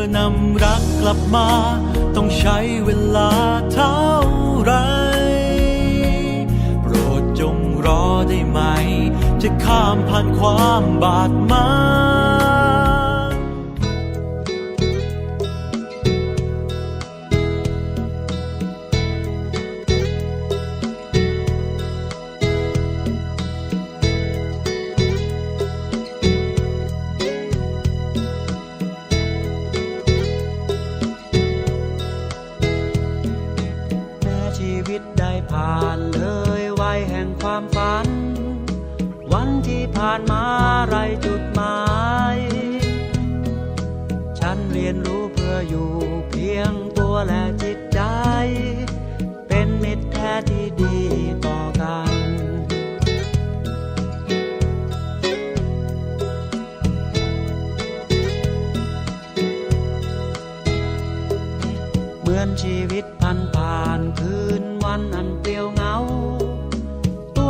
อนำรักกลับมา ต้องใช้เวลาเท่าไร โปรดจงรอได้ไหม จะข้ามผ่านความบาดหมาง วิตได้ผ่านเลยวัยแห่งความฝัน วันที่ผ่านมาไรจุดหมาย ฉันเรียนรู้เพื่ออยู่เพียงตัวและจิตใจ เป็นมิตรแท้ที่ดีต่อกันเหมือนชีวิตพันผ่าน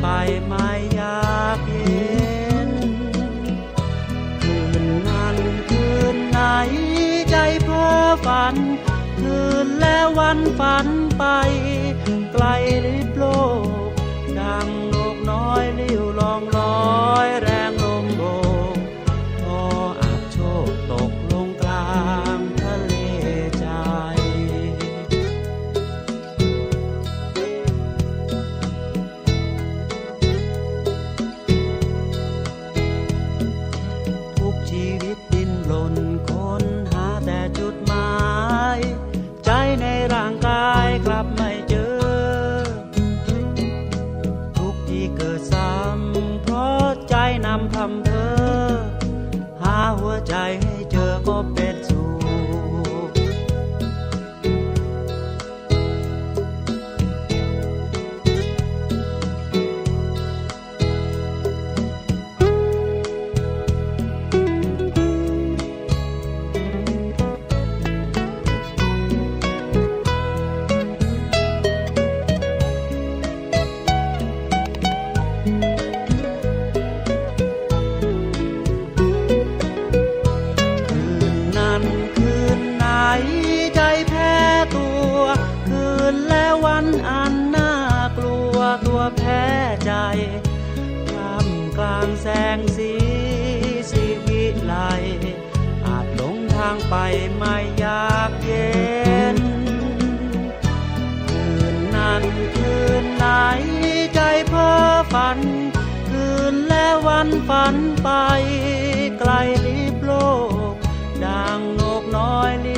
ไปไม่อยากเห็น คืนนั้นคืนไหนใจเพ้อฝัน คืนและวันฝันไป ไกลริบโลก ดังนกน้อยลิ้ว ใจให้เจอก็เป็นสุข ท่ามกลางแสงสีสีวิไลอาจหลงทางไปไม่อยากเย็น คืนนั้นคืนไหนใจเพ้อฝัน คืนและวันฝันไปไกลลิบโลกดังนกน้อยลิ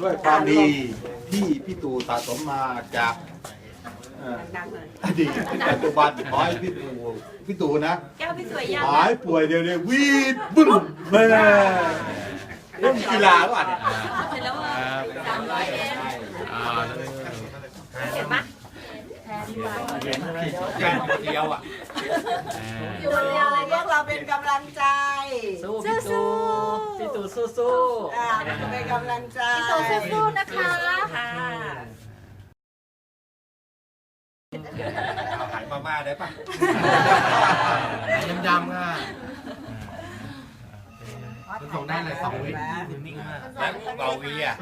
ด้วยความดีที่พี่ตู่สะสมมาจากอดีตปัจจุบันขอให้พี่ตูพี่ตูนะแก้วพี่สวยยังหายป่วยเร็วๆวีดบึ้งแม่เล่นกีฬาป่ะเนี่ยเห็นแล้วสามร้อยเองอ่าเห็นปะเห็นอะไรแก้วเดียวอะยเดียวพวกเราเป็นกำลังใจสู้สู้ สู้สู้อ่าเป็นกำลังใจพี่ตูสู้ๆนะคะค่ะเอาหายมาม่าได้ปะดำๆค่ะมันส่งได้เลยสองวินิ่งมากแล้วเบาวีอะ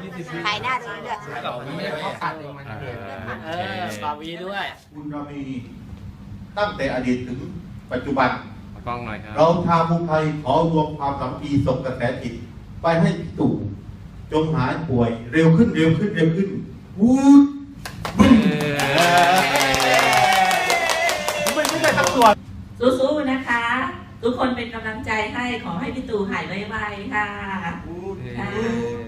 ถ่ายหน้านี้ด้วยเบาวีไม่ไม่ได้ได้เข้าเข้าตัตัดดเองมันเออเออบาวีด้วย คุณเรามีตั้งแต่อดีตถึงปัจจุบันกล้องหน่อยครับเราชาวภูไทยขอรวมความสามัคคีส่งกระแสจิต ไปให้พี่ตู่จงหายป่วยเร็วขึ้นเร็วขึ้นเร็วขึ้นวูดบึ้มไม่ไม่ได้สักส่วนสู้ๆนะคะ ทุกคนเป็นกำลังใจให้ขอให้พี่ตู่หายไวๆค่ะเออ